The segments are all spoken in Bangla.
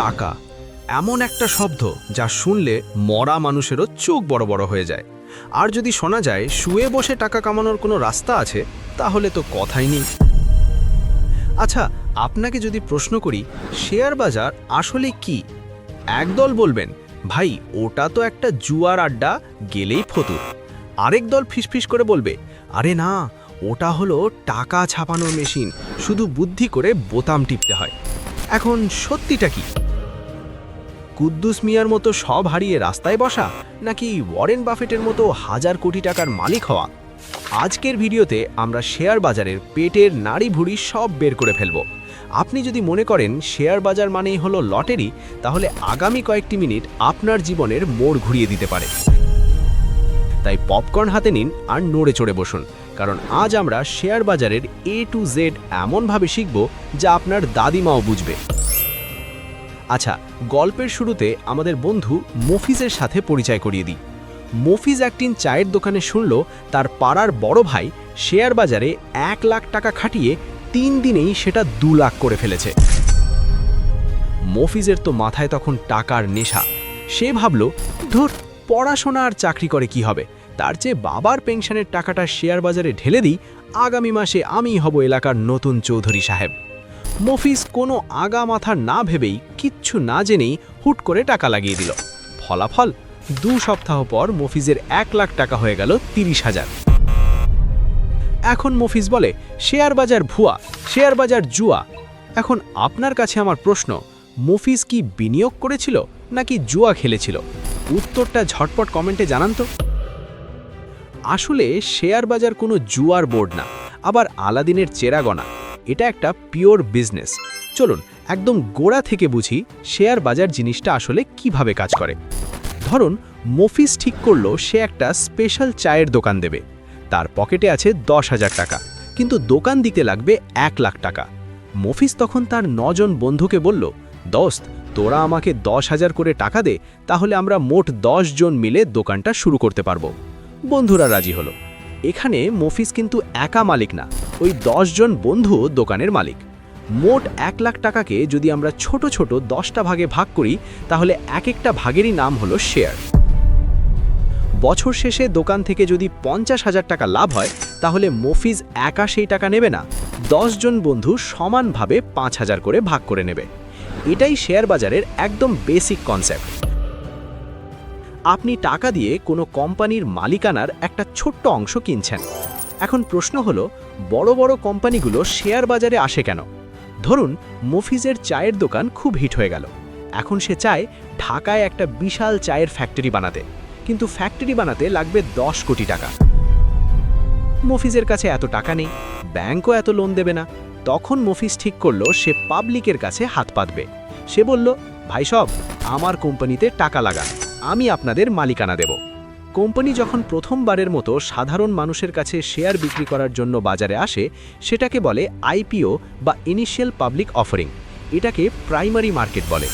টাকা এমন একটা শব্দ যা শুনলে মরা মানুষেরও চোখ বড় বড় হয়ে যায়। আর যদি শোনা যায়, শুয়ে বসে টাকা কামানোর কোনো রাস্তা আছে, তাহলে তো কথাই নেই। আচ্ছা আপনাকে যদি প্রশ্ন করি, শেয়ার বাজার আসলে কি? একদল বলবেন, ভাই, ওটা তো একটা জুয়ার আড্ডা, গেলেই ফতুর। আরেক দল ফিসফিস করে বলবে, আরে না, ওটা হলো টাকা ছাপানোর মেশিন, শুধু বুদ্ধি করে বোতাম টিপতে হয়। এখন সত্যিটা কি? কুদ্দুস মিয়ার মতো সব হারিয়ে রাস্তায় বসা, নাকি ওয়ারেন বাফেটের মতো হাজার কোটি টাকার মালিক হওয়া? আজকের ভিডিওতে আমরা শেয়ার বাজারের পেটের নাড়ি ভুড়ি সব বের করে ফেলব। আপনি যদি মনে করেন শেয়ার বাজার মানেই হলো লটারি, তাহলে আগামী কয়েকটি মিনিট আপনার জীবনের মোড় ঘুরিয়ে দিতে পারে। তাই পপকর্ন হাতে নিন আর নড়ে চড়ে বসুন, কারণ আজ আমরা শেয়ার বাজারের এ টু জেড এমনভাবে শিখব যা আপনার দাদিমাও বুঝবে। আচ্ছা গল্পের শুরুতে আমাদের বন্ধু মফিজের সাথে পরিচয় করিয়ে দিই। মফিজ একদিন চায়ের দোকানে শুনল তার পাড়ার বড় ভাই শেয়ার বাজারে এক লাখ টাকা খাটিয়ে তিন দিনেই সেটা দু লাখ করে ফেলেছে। মফিজের তো মাথায় তখন টাকার নেশা। সে ভাবল, ধর, পড়াশোনা আর চাকরি করে কি হবে? তার চেয়ে বাবার পেনশনের টাকাটা শেয়ার বাজারে ঢেলে দিই, আগামী মাসে আমি হব এলাকার নতুন চৌধুরী সাহেব। মফিজ কোনো আগা মাথা না ভেবেই কিচ্ছু না জেনেই হুট করে টাকা লাগিয়ে দিল। ফলাফল, দু সপ্তাহ পর মফিজের এক লাখ টাকা হয়ে গেল তিরিশ হাজার। এখন মফিজ বলে, শেয়ার বাজার ভুয়া, শেয়ার বাজার জুয়া। এখন আপনার কাছে আমার প্রশ্ন, মফিজ কি বিনিয়োগ করেছিল নাকি জুয়া খেলেছিল? উত্তরটা ঝটপট কমেন্টে জানান তো। আসলে শেয়ার বাজার কোনো জুয়ার বোর্ড না, আবার আলাদিনের চেরাগনা এটা একটা পিওর বিজনেস। চলুন, একদম গোড়া থেকে বুঝি শেয়ার বাজার জিনিসটা আসলে কীভাবে কাজ করে। ধরুন মফিস ঠিক করল সে একটা স্পেশাল চায়ের দোকান দেবে। তার পকেটে আছে দশ হাজার টাকা, কিন্তু দোকান দিতে লাগবে এক লাখ টাকা। মফিস তখন তার নজন বন্ধুকে বলল, দোস্ত, তোরা আমাকে দশ হাজার করে টাকা দে, তাহলে আমরা মোট দশ জন মিলে দোকানটা শুরু করতে পারব। বন্ধুরা রাজি হলো। এখানে মফিস কিন্তু একা মালিক না, ওই জন বন্ধু দোকানের মালিক। মোট এক লাখ টাকাকে যদি আমরা ছোট ছোট দশটা ভাগে ভাগ করি, তাহলে এক একটা ভাগেরই নাম হলো শেয়ার। বছর শেষে দোকান থেকে যদি পঞ্চাশ হাজার টাকা লাভ হয়, তাহলে মফিজ একা সেই টাকা নেবে না জন বন্ধু সমানভাবে পাঁচ হাজার করে ভাগ করে নেবে। এটাই শেয়ার বাজারের একদম বেসিক কনসেপ্ট আপনি টাকা দিয়ে কোনো কোম্পানির মালিকানার একটা ছোট্ট অংশ কিনছেন। এখন প্রশ্ন হলো, বড় বড় কোম্পানিগুলো শেয়ার বাজারে আসে কেন? ধরুন, মফিজের চায়ের দোকান খুব হিট হয়ে গেল। এখন সে চায় ঢাকায় একটা বিশাল চায়ের ফ্যাক্টরি বানাতে। কিন্তু ফ্যাক্টরি বানাতে লাগবে দশ কোটি টাকা। মফিজের কাছে এত টাকা নেই, ব্যাংকও এত লোন দেবে না। তখন মফিজ ঠিক করল, সে পাবলিকের কাছে হাত পাতবে। সে বলল, ভাই সব, আমার কোম্পানিতে টাকা লাগান। আমি আপনাদের মালিকানা দেব। কোম্পানি যখন প্রথমবারের মতো সাধারণ মানুষের কাছে শেয়ার বিক্রি করার জন্য বাজারে আসে, সেটাকে বলে আইপিও বা ইনিশিয়াল পাবলিক অফারিং। এটাকে প্রাইমারি মার্কেট বলে।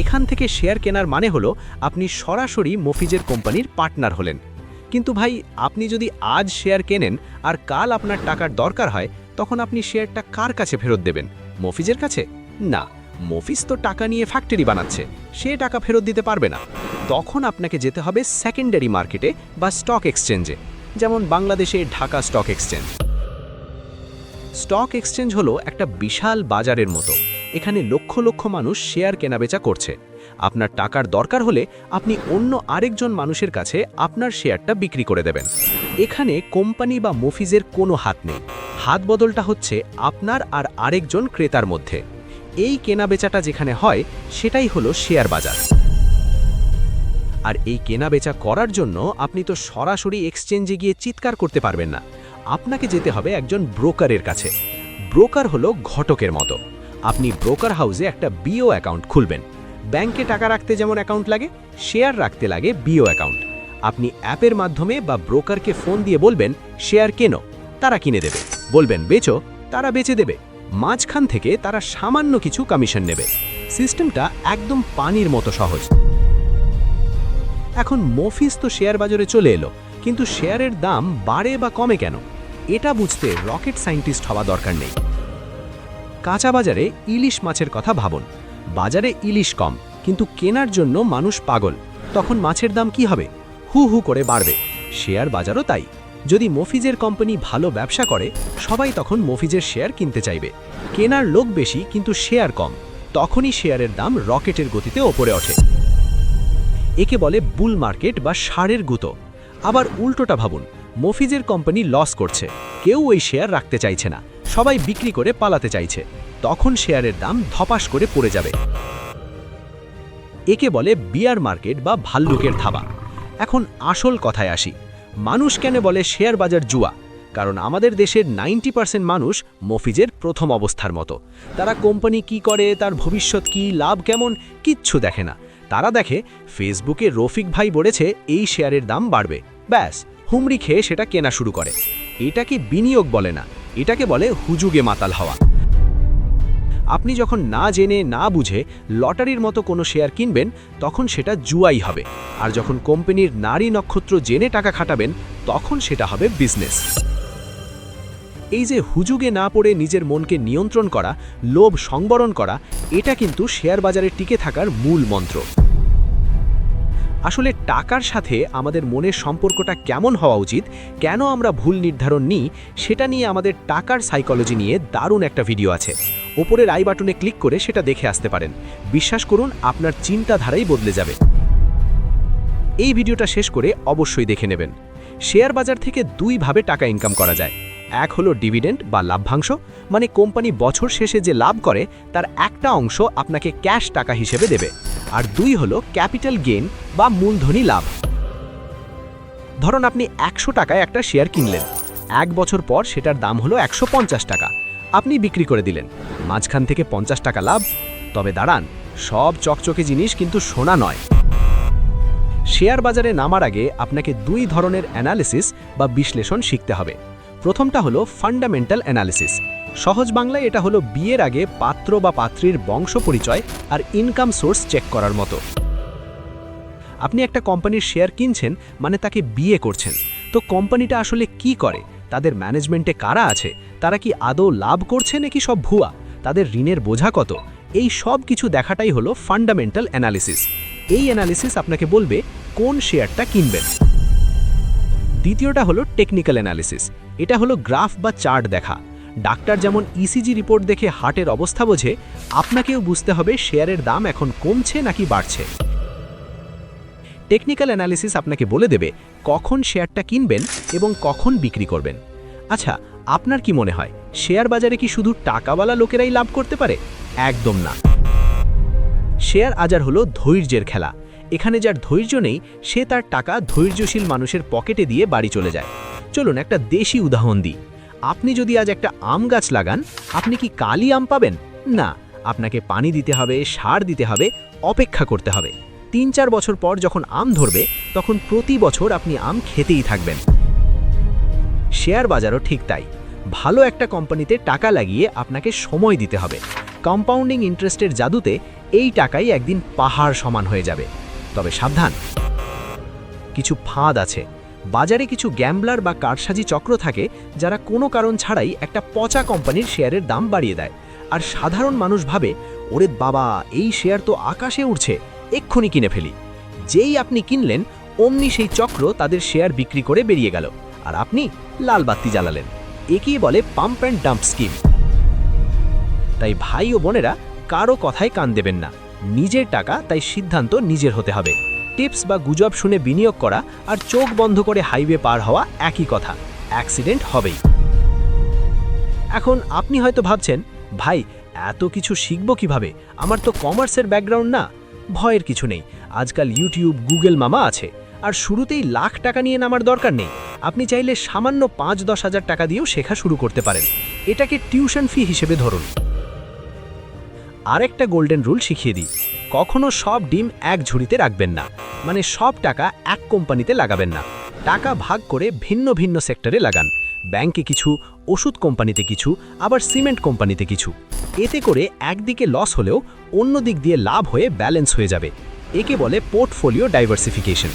এখান থেকে শেয়ার কেনার মানে হলো আপনি সরাসরি মফিজের কোম্পানির পার্টনার হলেন। কিন্তু ভাই, আপনি যদি আজ শেয়ার কেনেন আর কাল আপনার টাকার দরকার হয়, তখন আপনি শেয়ারটা কার কাছে ফেরত দেবেন? মফিজের কাছে? না। মফিস তো টাকা নিয়ে ফ্যাক্টরি বানাচ্ছে। সে টাকা ফেরত দিতে পারবে না। তখন আপনাকে যেতে হবে সেকেন্ডারি মার্কেটে বা স্টক এক্সচেঞ্জে যেমন বাংলাদেশে Dhaka stock exchange stock exchange হলো একটা বিশাল বাজারের মতো। এখানে লক্ষ লক্ষ মানুষ শেয়ার কেনাবেচা করছে। আপনার টাকার দরকার হলে আপনি অন্য আরেকজন মানুষের কাছে আপনার শেয়ারটা বিক্রি করে দেবেন। এখানে কোম্পানি বা মফিজের কোনো হাত নেই। হাত বদলটা হচ্ছে আপনার আর আরেকজন ক্রেতার মধ্যে। এই কেনাবেচাটা যেখানে হয়, সেটাই হলো শেয়ার বাজার। আর এই কেনাবেচা করার জন্য আপনি তো সরাসরি এক্সচেঞ্জে গিয়ে চিৎকার করতে পারবেন না। আপনাকে যেতে হবে একজন ব্রোকারের কাছে। ব্রোকার হলো ঘটকের মতো। আপনি ব্রোকার হাউসে একটা বিও অ্যাকাউন্ট খুলবেন। ব্যাংকে টাকা রাখতে যেমন অ্যাকাউন্ট লাগে, শেয়ার রাখতে লাগে বিও অ্যাকাউন্ট। আপনি অ্যাপের মাধ্যমে বা ব্রোকারকে ফোন দিয়ে বলবেন, শেয়ার কেনো? তারা কিনে দেবে। বলবেন, বেচো। তারা বেচে দেবে। মাঝখান থেকে তারা সামান্য কিছু কমিশন নেবে। সিস্টেমটা একদম পানির মতো সহজ। এখন মফিস তো শেয়ার বাজারে চলে এলো, কিন্তু শেয়ারের দাম বাড়ে বা কমে কেন? এটা বুঝতে রকেট সায়েন্টিস্ট হওয়া দরকার নেই। কাঁচা বাজারে ইলিশ মাছের কথা ভাবুন। বাজারে ইলিশ কম, কিন্তু কেনার জন্য মানুষ পাগল। তখন মাছের দাম কি হবে? হু হু করে বাড়বে। শেয়ার বাজারও তাই। যদি মফিজের কোম্পানি ভালো ব্যবসা করে, সবাই তখন মফিজের শেয়ার কিনতে চাইবে। কেনার লোক বেশি, কিন্তু শেয়ার কম। তখনই শেয়ারের দাম রকেটের গতিতে ওপরে ওঠে। একে বলে বুল মার্কেট বা সারের গুতো। আবার উল্টোটা ভাবুন, মফিজের কোম্পানি লস করছে। কেউ ওই শেয়ার রাখতে চাইছে না। সবাই বিক্রি করে পালাতে চাইছে। তখন শেয়ারের দাম ধপাস করে পড়ে যাবে। একে বলে বিয়ার মার্কেট বা ভাল্লুকের থাবা এখন আসল কথায় আসি। মানুষ কেন বলে শেয়ার বাজার জুয়া? কারণ আমাদের দেশের নাইনটি পার্সেন্ট মানুষ মফিজের প্রথম অবস্থার মতো। তারা কোম্পানি কি করে, তার ভবিষ্যৎ কি, লাভ কেমন, কিচ্ছু দেখে না। তারা দেখে, ফেসবুকে রফিক ভাই বলেছে, এই শেয়ারের দাম বাড়বে। ব্যাস, হুমড়ি খেয়ে সেটা কেনা শুরু করে। এটাকে বিনিয়োগ বলে না। এটাকে বলে হুজুগে মাতাল হওয়া। আপনি যখন না জেনে, না বুঝে লটারির মতো কোনো শেয়ার কিনবেন, তখন সেটা জুয়াই হবে। আর যখন কোম্পানির নারী নক্ষত্র জেনে টাকা খাটাবেন, তখন সেটা হবে বিজনেস এই যে হুজুগে না পড়ে নিজের মনকে নিয়ন্ত্রণ করা, লোভ সংবরণ করা, এটা কিন্তু শেয়ার বাজারে টিকে থাকার মূল মন্ত্র। আসলে টাকার সাথে আমাদের মনের সম্পর্কটা কেমন হওয়া উচিত, কেন আমরা ভুল নির্ধারণ নিই, সেটা নিয়ে আমাদের টাকার সাইকোলজি নিয়ে দারুণ একটা ভিডিও আছে। ওপরের আই বাটনে ক্লিক করে সেটা দেখে আসতে পারেন। বিশ্বাস করুন, আপনার চিন্তাধারাই বদলে যাবে। এই ভিডিওটা শেষ করে অবশ্যই দেখে নেবেন। শেয়ার বাজার থেকে দুইভাবে টাকা ইনকাম করা যায়। এক হলো ডিভিডেন্ড বা লাভ্যাংশ মানে কোম্পানি বছর শেষে যে লাভ করে, তার একটা অংশ আপনাকে ক্যাশ টাকা হিসেবে দেবে। আর দুই হলো ক্যাপিটাল গেইন বা মূলধনী লাভ। ধরুন আপনি একশো টাকায় একটা শেয়ার কিনলেন। এক বছর পর সেটার দাম হলো একশো পঞ্চাশ টাকা। আপনি বিক্রি করে দিলেন। মাঝখান থেকে পঞ্চাশ টাকা লাভ, তবে দাঁড়ান, সব চকচকে জিনিস কিন্তু সোনা নয়। শেয়ার বাজারে নামার আগে আপনাকে দুই ধরনের অ্যানালিসিস বা বিশ্লেষণ শিখতে হবে। প্রথমটা হলো ফান্ডামেন্টাল অ্যানালিসিস। সহজ বাংলায় এটা হলো বিয়ের আগে পাত্র বা পাত্রীর বংশ পরিচয় আর ইনকাম সোর্স চেক করার মতো। আপনি একটা কোম্পানির শেয়ার কিনছেন মানে তাকে বিয়ে করছেন। তো কোম্পানিটা আসলে কি করে? তাদের ম্যানেজমেন্টে কারা আছে? তারা কি আদৌ লাভ করছে নাকি সব ভুয়া? তাদের ঋণের বোঝা কত? এই সব কিছু দেখাটাই হলো ফান্ডামেন্টাল অ্যানালিসিস এই অ্যানালিসিস আপনাকে বলবে, কোন শেয়ারটা কিনবেন? দ্বিতীয়টা হলো টেকনিক্যাল অ্যানালিসিস এটা হলো গ্রাফ বা চার্ট দেখা। ডাক্তার যেমন ইসিজি রিপোর্ট দেখে হার্টের অবস্থা বোঝে, আপনাকেও বুঝতে হবে শেয়ারের দাম এখন কমছে নাকি বাড়ছে। টেকনিক্যাল অ্যানালিসিস আপনাকে বলে দেবে কখন শেয়ারটা কিনবেন এবং কখন বিক্রি করবেন। আচ্ছা আপনার কি মনে হয়, শেয়ার বাজারে কি শুধু টাকাওয়ালা লোকেরাই লাভ করতে পারে? একদম না। শেয়ার আজার হলো ধৈর্যের খেলা। এখানে যার ধৈর্য নেই, সে তার টাকা ধৈর্যশীল মানুষের পকেটে দিয়ে বাড়ি চলে যায়। চলুন একটা দেশি উদাহরণ দিই। আপনি যদি আজ একটা আম গাছ লাগান, আপনি কি কালি আম পাবেন? না, আপনাকে পানি দিতে হবে, সার দিতে হবে, অপেক্ষা করতে হবে। তিন চার বছর পর যখন আম ধরবে, তখন প্রতি বছর আপনি আম খেতেই থাকবেন। শেয়ার বাজারও ঠিক তাই। ভালো একটা কোম্পানিতে টাকা লাগিয়ে আপনাকে সময় দিতে হবে। কম্পাউন্ডিং ইন্টারেস্টের জাদুতে এই টাকাই একদিন পাহাড় সমান হয়ে যাবে। তবে সাবধান। কিছু ফাঁদ আছে। বাজারে কিছু গ্যাম্বলার বা কারসাজি চক্র থাকে, যারা কোনো কারণ ছাড়াই একটা পচা কোম্পানির শেয়ারের দাম বাড়িয়ে দেয়। আর সাধারণ মানুষ ভাবে, ওরে বাবা, এই শেয়ার তো আকাশে উঠছে এক্ষুনি কিনে ফেলি। যেই আপনি কিনলেন, অমনি সেই চক্র তাদের শেয়ার বিক্রি করে বেরিয়ে গেল। আর আপনি লাল বাত্তি জ্বালালেন। একেই বলে পাম্প অ্যান্ড ডাম্প স্কিম। তাই ভাই ও বোনেরা কারও কথায় কান দেবেন না। নিজের টাকা, তাই সিদ্ধান্ত নিজের হতে হবে। টিপস বা গুজব শুনে বিনিয়োগ করা আর চোখ বন্ধ করে হাইওয়ে পার হওয়া একই কথা। অ্যাক্সিডেন্ট হবেই। এখন আপনি হয়তো ভাবছেন, ভাই, এত কিছু শিখব কীভাবে? আমার তো কমার্সের ব্যাকগ্রাউন্ড না। ভয়ের কিছু নেই। আজকাল ইউটিউব গুগল মামা আছে। আর শুরুতেই লাখ টাকা নিয়ে নামার দরকার নেই। আপনি চাইলে সামান্য পাঁচ দশ হাজার টাকা দিয়েও শেখা শুরু করতে পারেন। এটাকে টিউশন ফি হিসেবে ধরুন। আরেকটা গোল্ডেন রুল শিখিয়ে দিই। কখনো সব ডিম এক ঝুড়িতে রাখবেন না। মানে সব টাকা এক কোম্পানিতে লাগাবেন না। টাকা ভাগ করে ভিন্ন ভিন্ন সেক্টরে লাগান। ব্যাংকে কিছু, ওষুধ কোম্পানিতে কিছু, আবার সিমেন্ট কোম্পানিতে কিছু। এতে করে একদিকে লস হলেও অন্য দিক দিয়ে লাভ হয়ে ব্যালেন্স হয়ে যাবে। একে বলে পোর্টফোলিও ডাইভার্সিফিকেশন।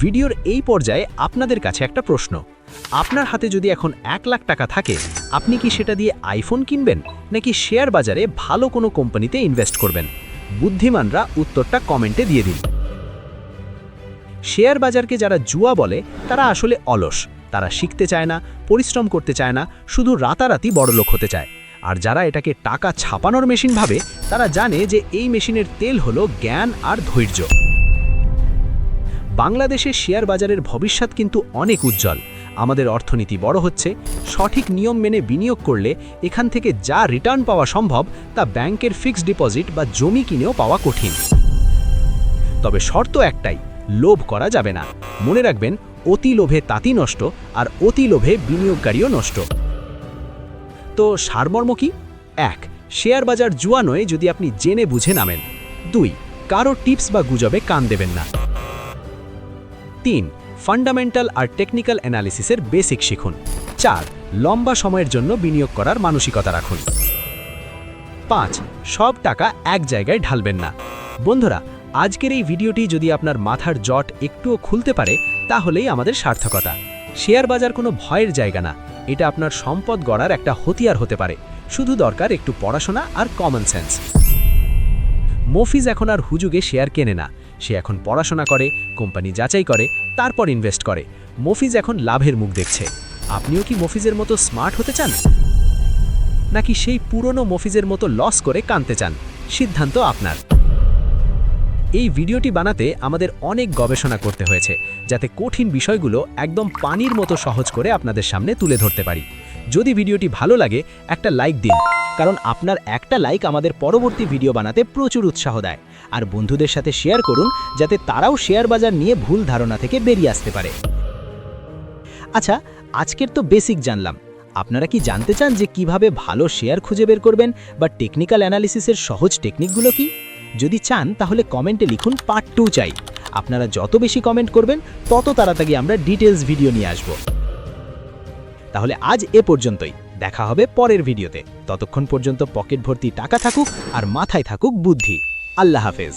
ভিডিওর এই পর্যায়ে আপনাদের কাছে একটা প্রশ্ন। আপনার হাতে যদি এখন এক লাখ টাকা থাকে, আপনি কি সেটা দিয়ে আইফোন কিনবেন, নাকি শেয়ার বাজারে ভালো কোনো কোম্পানিতে ইনভেস্ট করবেন? বুদ্ধিমানরা উত্তরটা কমেন্টে দিয়ে দিন। শেয়ার বাজারকে যারা জুয়া বলে, তারা আসলে অলস। তারা শিখতে চায় না, পরিশ্রম করতে চায় না, শুধু রাতারাতি বড়লোক হতে চায়। আর যারা এটাকে টাকা ছাপানোর মেশিন ভাবে, তারা জানে যে এই মেশিনের তেল হলো জ্ঞান আর ধৈর্য। বাংলাদেশের শেয়ার বাজারের ভবিষ্যৎ কিন্তু অনেক উজ্জ্বল। আমাদের অর্থনীতি বড় হচ্ছে, সঠিক নিয়ম মেনে বিনিয়োগ করলে এখান থেকে যা রিটার্ন পাওয়া সম্ভব, তা ব্যাংকের ফিক্সড ডিপোজিট বা জমি কিনেও পাওয়া কঠিন। তবে শর্ত একটাই, লোভ করা যাবে না। মনে রাখবেন অতি লোভে তাঁতি নষ্ট আর অতি লোভে বিনিয়োগকারীও নষ্ট। তো সারমর্ম কি? এক, শেয়ার বাজার জুয়া নয় যদি আপনি জেনে বুঝে নামেন। দুই, কারও টিপস বা গুজবে কান দেবেন না। তিন, ফান্ডামেন্টাল আর টেকনিক্যাল অ্যানালিসিসের বেসিক শিখুন। চার, লম্বা সময়ের জন্য বিনিয়োগ করার মানসিকতা রাখুন। পাঁচ, সব টাকা এক জায়গায় ঢালবেন না। বন্ধুরা, আজকের এই ভিডিওটি যদি আপনার মাথার জট একটুও খুলতে পারে তাহলেই আমাদের সার্থকতা। শেয়ার বাজার কোনো ভয়ের জায়গা না। এটা আপনার সম্পদ গড়ার একটা হতিয়ার হতে পারে। শুধু দরকার একটু পড়াশোনা আর কমন সেন্স মফিজ এখন আর হুজুগে শেয়ার কেনে না। সে এখন পড়াশোনা করে, কোম্পানি যাচাই করে, তারপর ইনভেস্ট করে। মফিজ এখন লাভের মুখ দেখছে। আপনিও কি মফিজের মতো স্মার্ট হতে চান? নাকি সেই পুরনো মফিজের মতো লস করে কানতে চান? সিদ্ধান্ত আপনার। এই ভিডিওটি বানাতে আমাদের অনেক গবেষণা করতে হয়েছে, যাতে কঠিন বিষয়গুলো একদম পানির মতো সহজ করে আপনাদের সামনে তুলে ধরতে পারি। যদি ভিডিওটি ভালো লাগে, একটা লাইক দিন, কারণ আপনার একটা লাইক আমাদের পরবর্তী ভিডিও বানাতে প্রচুর উৎসাহ দেয়। আর বন্ধুদের সাথে শেয়ার করুন, যাতে তারাও শেয়ার বাজার নিয়ে ভুল ধারণা থেকে বেরিয়ে আসতে পারে। আচ্ছা আজকের তো বেসিক জানলাম। আপনারা কি জানতে চান যে কীভাবে ভালো শেয়ার খুঁজে বের করবেন বা টেকনিক্যাল অ্যানালিসিসের সহজ টেকনিকগুলো কি? যদি চান, তাহলে কমেন্টে লিখুন পার্ট টু চাই। আপনারা যত বেশি কমেন্ট করবেন, তত তাড়াতাড়ি আমরা ডিটেলস ভিডিও নিয়ে আসব। তাহলে আজ এ পর্যন্তই। দেখা হবে পরের ভিডিওতে ততক্ষণ পর্যন্ত পকেট ভর্তি টাকা থাকুক আর মাথায় থাকুক বুদ্ধি। আল্লাহ হাফেজ।